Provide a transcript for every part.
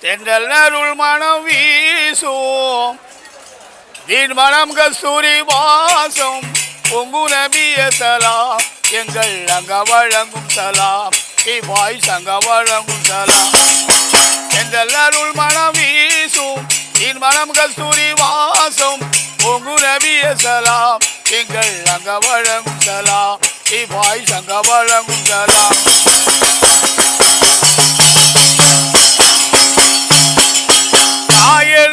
தென்றல் அருள் மனம் வீசும். வீண் மனம் கஸ்தூரி வாசம். பொங்கு சலாம் எங்கள் அங்க வழங்கும் சலாம் இவ்வாய் சங்க வழங்கும் சலாம் எங்கள் அருள் மனம் வீசும் வீண் மனம் கஸ்தூரி வாசம் பொங்கு நபிய சலாம் எங்கள் அங்க வழங்கும் சலாம் இவ்வாய் சங்க வழங்கும் சலாம். ஆயன்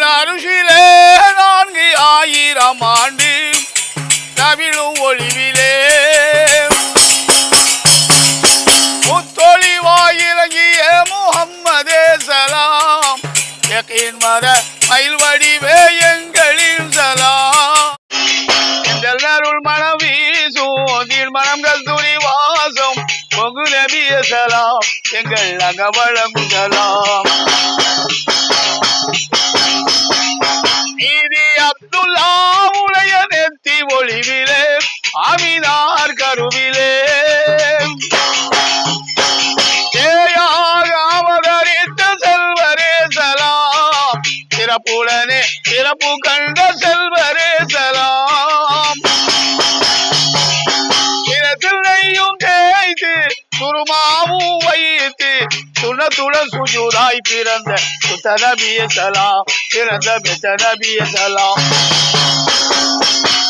யகீன் மர மயில் வடிவே எங்களின் சலாம் எங்கள் அருள் மனம் வீசும் மனம் கஸ்தூரி வாசம் பொங்கு நபிய சலாம் எங்கள் அகவழங்கும் செல்வரே சலாம். சிறத்திலையும் தேய்த்து துருமாவும் வைத்து சுனத்துடன் சுஜூராய் பிறந்த சுத்தனபிய சலாம். பிறந்த பெத்தனபிய சலாம்.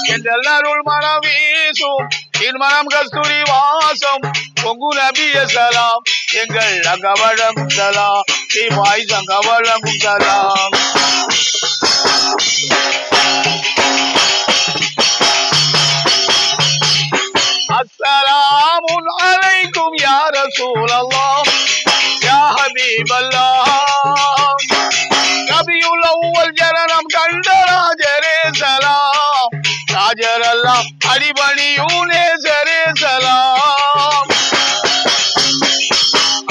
என்றெல்லாருள் மனம் வீசும். என் மனம் கஸ்தூரி வாசம். பொங்கு நபிய சலாம். எங்கள் அகவழம் சலாம். வாய் சங்கவழம் சலாம். رسول الله يا حبيب الله نبي الأول ஜனனம் கண்ட ராஜரே சலாம் ராஜரெல்லாம் அடிபணியூனே சரே சலாம்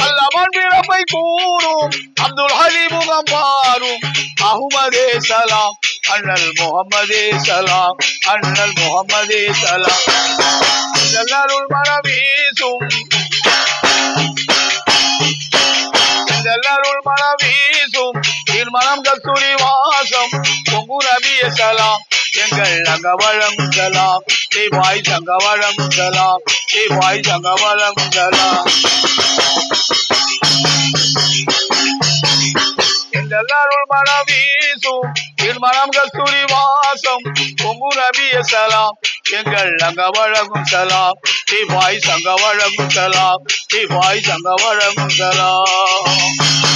அல்லமன் பிறப்பை கூறும் அப்துல் ஹலி முகம் பாரும் அஹ்மதே சலாம் அண்ணல் முகமதே சலாம் அண்ணல் முகமதே சலாம் இதெல்லாருள் மனம் என் மனம் கஸ்தூரி வாசம் பொங்கு நபிய சலாம் எங்கள் அங்க வழங்கும் சலாம் வாய் சங்க வழங்கும் சலாம் வாய் சங்க வழங்கும் எல்லாரும் எல்லாருள் மனம் வீசும். என் மனம் கஸ்தூரி வாசம் பொங்கு நபிய சலாம் எங்கள் அங்க வழங்கும் சலாம் வாய் சங்க வழங்கும் சலாம் வாய் சங்க வழங்கும் சலாம்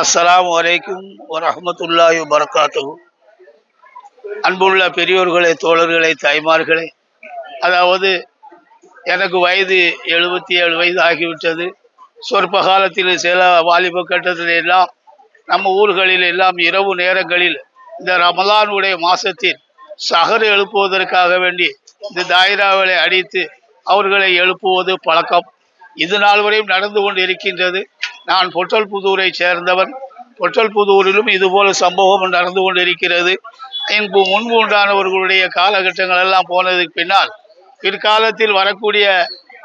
அஸ்லாம் வலைக்கும் வரமத்துல்லாஹி வபரகாத்துஹு. அன்புள்ள பெரியோர்களே தோழர்களே தாய்மார்களே அதாவது எனக்கு வயது எழுபத்தி ஏழு வயது ஆகிவிட்டது. சொற்ப காலத்தில் சில வாலிப கட்டத்தில் எல்லாம் நம்ம ஊர்களில் எல்லாம் இரவு நேரங்களில் இந்த ரமலானுடைய மாசத்தில் சகர் எழுப்புவதற்காக வேண்டி இந்த தாயிராவளை அடித்து அவர்களை எழுப்புவது பழக்கம். இது நாள் வரையும் நடந்து கொண்டு இருக்கின்றது நான் பொட்டல் புதூரை சேர்ந்தவன். பொட்டல் புதூரிலும் இதுபோல சம்பவம் நடந்து கொண்டு இருக்கிறது இங்கு முன்பு உண்டானவர்களுடைய காலகட்டங்கள் எல்லாம் போனதுக்கு பின்னால் பிற்காலத்தில் வரக்கூடிய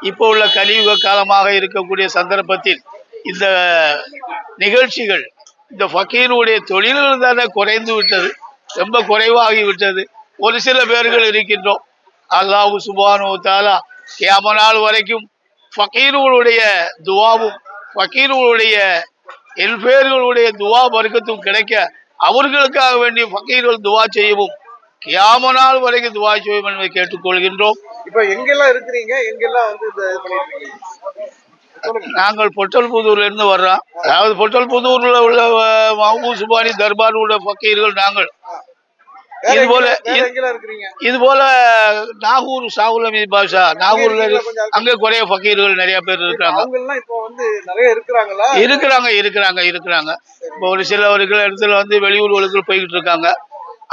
இப்போ உள்ள கலியுக காலமாக இருக்கக்கூடிய சந்தர்ப்பத்தில் இந்த நிகழ்ச்சிகள் இந்த ஃபக்கீருடைய தொழில்கள் தானே குறைந்து விட்டது ரொம்ப குறைவாகி விட்டது. ஒரு சில பேர்கள் இருக்கின்றோம். அல்லாஹு சுபானு தாலா கேம நாள் வரைக்கும் ஃபக்கீர்களுடைய துவாவும் ஃபக்கீர்களுடைய எல்பேர்களுடைய துவா வர்க்கத்தும் கிடைக்க அவர்களுக்காக வேண்டிய ஃபக்கீர்கள் துவா செய்யவும் கியாம நாள் வரைக்கும் துவா செய்யும் என்பதை கேட்டுக்கொள்கின்றோம். இப்ப எங்கெல்லாம் இருக்கிறீங்க? எங்கெல்லாம் வந்து நாங்கள் பொட்டல் புதூர்ல இருந்து வர்றோம். அதாவது பொட்டல் புதூர்ல உள்ள சுபானி தர்பார் உள்ள ஃபக்கீர்கள் நாங்கள். இது போல இது- இருக்கிறீங்க? போல நாகூர் சாகுல் அமீத் பாஷா நாகூர்ல அங்க குறைய ஃபக்கீர்கள் நிறைய பேர் இருக்காங்க இருக்கிறாங்களா? இருக்கிறாங்க இருக்கிறாங்க இருக்கிறாங்க. இப்போ ஒரு சில ஒரு இடத்துல வந்து வெளியூர்களுக்கு போய்கிட்டு இருக்காங்க.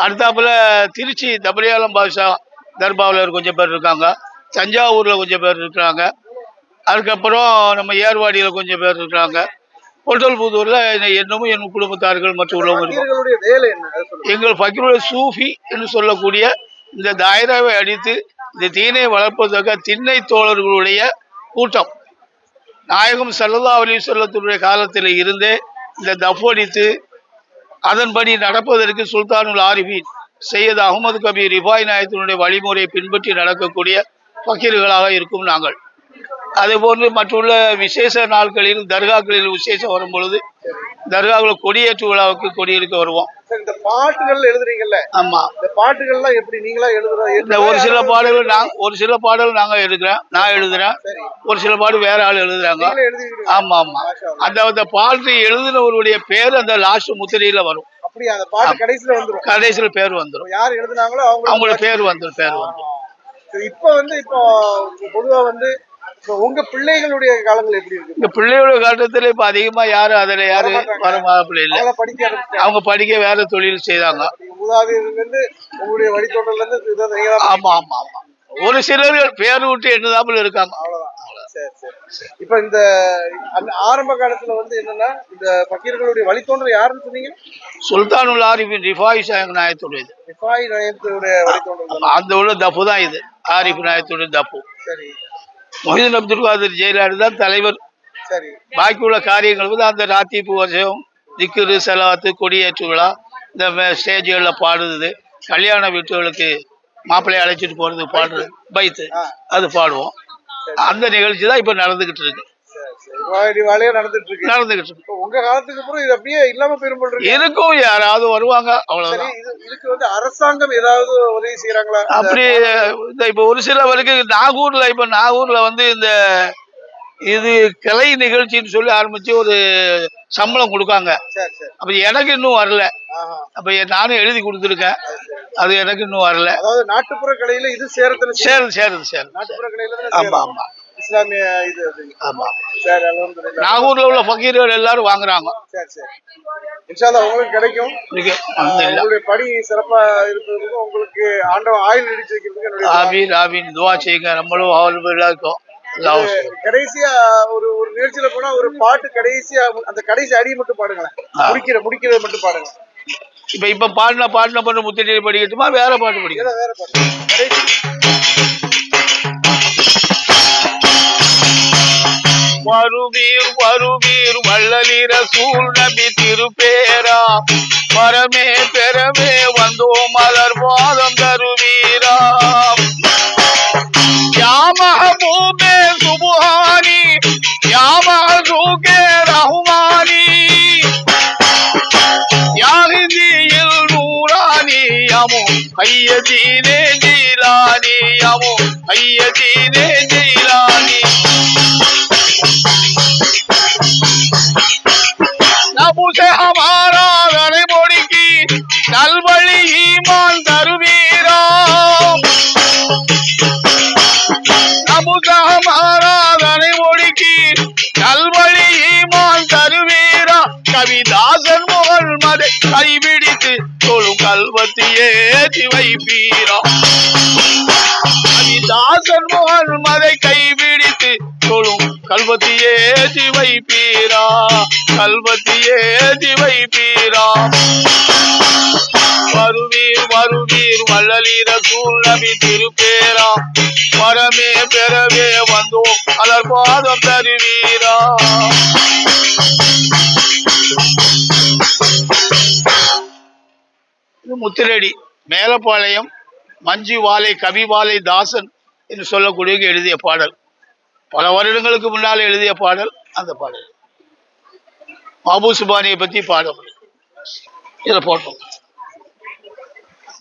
அடுத்தாப்புல திருச்சி தபரியாலம் பாஷா தர்பாவில் கொஞ்சம் பேர் இருக்காங்க. தஞ்சாவூரில் கொஞ்சம் பேர் இருக்கிறாங்க. அதுக்கப்புறம் நம்ம ஏர்வாடியில் கொஞ்சம் பேர் இருக்கிறாங்க. பொட்டல்புதூரில் என்னமும் என் குடும்பத்தார்கள் மற்றும் உள்ளவங்க எங்கள் ஃபக்கீருடைய சூஃபி என்று சொல்லக்கூடிய இந்த தாயராவை அடித்து இந்த தீனை வளர்ப்பதற்காக திண்ணை தோழர்களுடைய கூட்டம். நாயகம் சல்லல்லா அலி சொல்லத்துடைய காலத்தில் இருந்தே இந்த தஃபடித்து அதன்படி நடப்பதற்கு சுல்தானுல் ஆரிஃபின் சையத் அகமது கபீர் ரிபாய் நாயத்தினுடைய வழிமுறையை பின்பற்றி நடக்கக்கூடிய ஃபக்கீர்களாக இருக்கும் நாங்கள். அதே போன்று மற்றுள்ள விசேஷ நாட்களில் தர்காக்களில் விசேஷம் வரும் பொழுது தர்காவில் கொடியேற்று விழாவுக்கு கொடியேற்க வருவோம். இந்த பாட்டுகள் எழுதுறீங்கல்ல? ஆமா. இந்த பாட்டுகள்லாம் எப்படி நீங்களா எழுதுற இந்த ஒரு சில பாடல்கள் நான் ஒரு சில பாடல் நாங்க எழுதுறேன் நான் எழுதுறேன். ஒரு சில பாடு வேற ஆள் எழுதுறாங்க. ஆமா ஆமா. அந்த அந்த பாட்டு எழுதினவருடைய பேர் அந்த லாஸ்ட் முத்திரையில வரும். அப்படியா? அந்த பாட்டு கடைசியில பேர் வந்துடும் யார் எழுதுனாங்களோ அவங்க அவங்களோட பேர் வந்துடும் பேர் வந்துடும் இப்ப வந்து இப்போ பொதுவா வந்து உங்க பிள்ளைகளுடைய காலங்கள் எப்படி இருக்கு? இந்த பிள்ளையோட காலத்துல இப்ப அதிகமா யாரும் அதுல யாரு வர மாப்பிள்ளை இல்லை. அவங்க படிக்க வேற தொழில் இருந்து உங்களுடைய வழித்தோட்டல்ல இருந்து ஆமா ஆமா ஆமா. ஒரு சிலர்கள் பேர் விட்டு எண்ணுதாப்புல இருக்காங்க. அவ்வளவுதான். சரி சரி. இப்ப இந்த அந்த ஆரம்ப காலத்துல வந்து என்னன்னா இந்த பக்கீர்களுடைய வழித்தோன்றல் யாருன்னு சொன்னீங்க? சுல்தானுல் ஆரிஃபின் ரிஃபாய் சாயங் நாயத்துடையது. நிஃபாய் நயத்துடைய வழித்தோன்றல் தானே? அந்த உள்ள தப்பு தான் இது. ஆரிஃப் நாயத்துடைய தப்பு. சரி. மொஹிதீன் அப்துல் காதர் ஜெயலலிதா தான் தலைவர். பாக்கி உள்ள காரியங்கள் வந்து அந்த ராத்திப்பு வருஷம் திக்குரு செலவாத்து கொடியேற்று விழா இந்த ஸ்டேஜுகளில் பாடுறது கல்யாண வீட்டுகளுக்கு மாப்பிள்ளையை அழைச்சிட்டு போறது பாடுறது பைத்து. அது பாடுவோம். அந்த நிகழ்ச்சி தான் இப்போ நடந்துகிட்டு இருக்கு. வாழையா நடந்துட்டு இருக்கு நடந்துகிட்டு இருக்கு. உங்க காலத்துக்கு அப்புறம் இது அப்படியே இல்லாம இருக்கு. இருக்கும் யாராவது வருவாங்க? அவ்வளவுதான். இது இதுக்கு வந்து அரசாங்கம் ஏதாவது உதவி செய்யறாங்களா அப்படி இந்த இப்போ ஒரு சில வரைக்கும் நாகூர்ல இப்போ நாகூர்ல வந்து இந்த இது கலை நிகழ்ச்சின்னு சொல்லி ஆரம்பிச்சு ஒரு சம்பளம் கொடுக்காங்க. அப்ப எனக்கு இன்னும் வரல. அப்ப நானும் எழுதி கொடுத்துருக்கேன். அது எனக்கு இன்னும் வரல. அதாவது நாட்டுப்புற கலையில இது சேரத்துல. சேருது சேருது சேருது. நாட்டுப்புற கலையில ஆமா. ஆமா. இஸ்லாமிய இது. ஆமா. சரி நாகூர்ல உள்ள ஃபக்கீர்கள் எல்லாரும் வாங்குறாங்க. சரி சரி. இன்ஷால்லா உங்களுக்கு கிடைக்கும். உங்களுடைய பணி சிறப்பா இருப்பதற்கும் உங்களுக்கு ஆண்டவன் ஆயுள் நீடிச்சு வைக்கிறதுக்கு. ஆமீன் ஆமீன். துவா செய்யுங்க. நம்மளும் அவர்கள் இருக்கோம். கடைசியா ஒரு ஒரு நிகழ்ச்சியில போனா ஒரு பாட்டு கடைசியா அந்த கடைசி அடியை மட்டும் பாடுங்களேன். முடிக்கிற முடிக்கிறத மட்டும் பாடுங்க. இப்ப இப்ப பாடின பாடின பண்ண முத்திரை படிக்கட்டுமா? வேற பாட்டு படிக்கணும். ஏதோ வேற பாட்டு. கடைசி. வருவீர் வருவீர் வள்ளலிர சூழ் நபி திருப்பேரா. மரமே பெறமே வந்தோ மலர் வாதம் தருவீரா. யா மஹபூபே சுபஹானி யா மஹசூகே ரஹ்மானி. யா நூரானி யமு ஐயதீனே ஜீலானி யமு ஐயதீனே ஜீலானி ரவிதாசன் முகழ் மதை கைவிடித்து தொழும் கல்வத்தியே திவைப்பீரா ரவிதாசன் முகழ் மதை கைவிடித்து தொழும் கல்வத்தியே திவைப்பீரா கல்வத்தியே திவைப்பீரா வருவீர் வருவீர் வள்ளலீர சூழ் நபி திருப்பேரா. வரமே பெறவே வந்தோம் அலர் பாதம் தருவீரா. முத்திரடி மேலப்பாளையம் மஞ்சு வாலை கவி வாலை தாசன் என்று சொல்லக்கூடியவங்க எழுதிய பாடல். பல வருடங்களுக்கு முன்னால் எழுதிய பாடல் அந்த பாடல். மாபு சுபானியை பற்றி பாடம். இதில் போட்டோம்.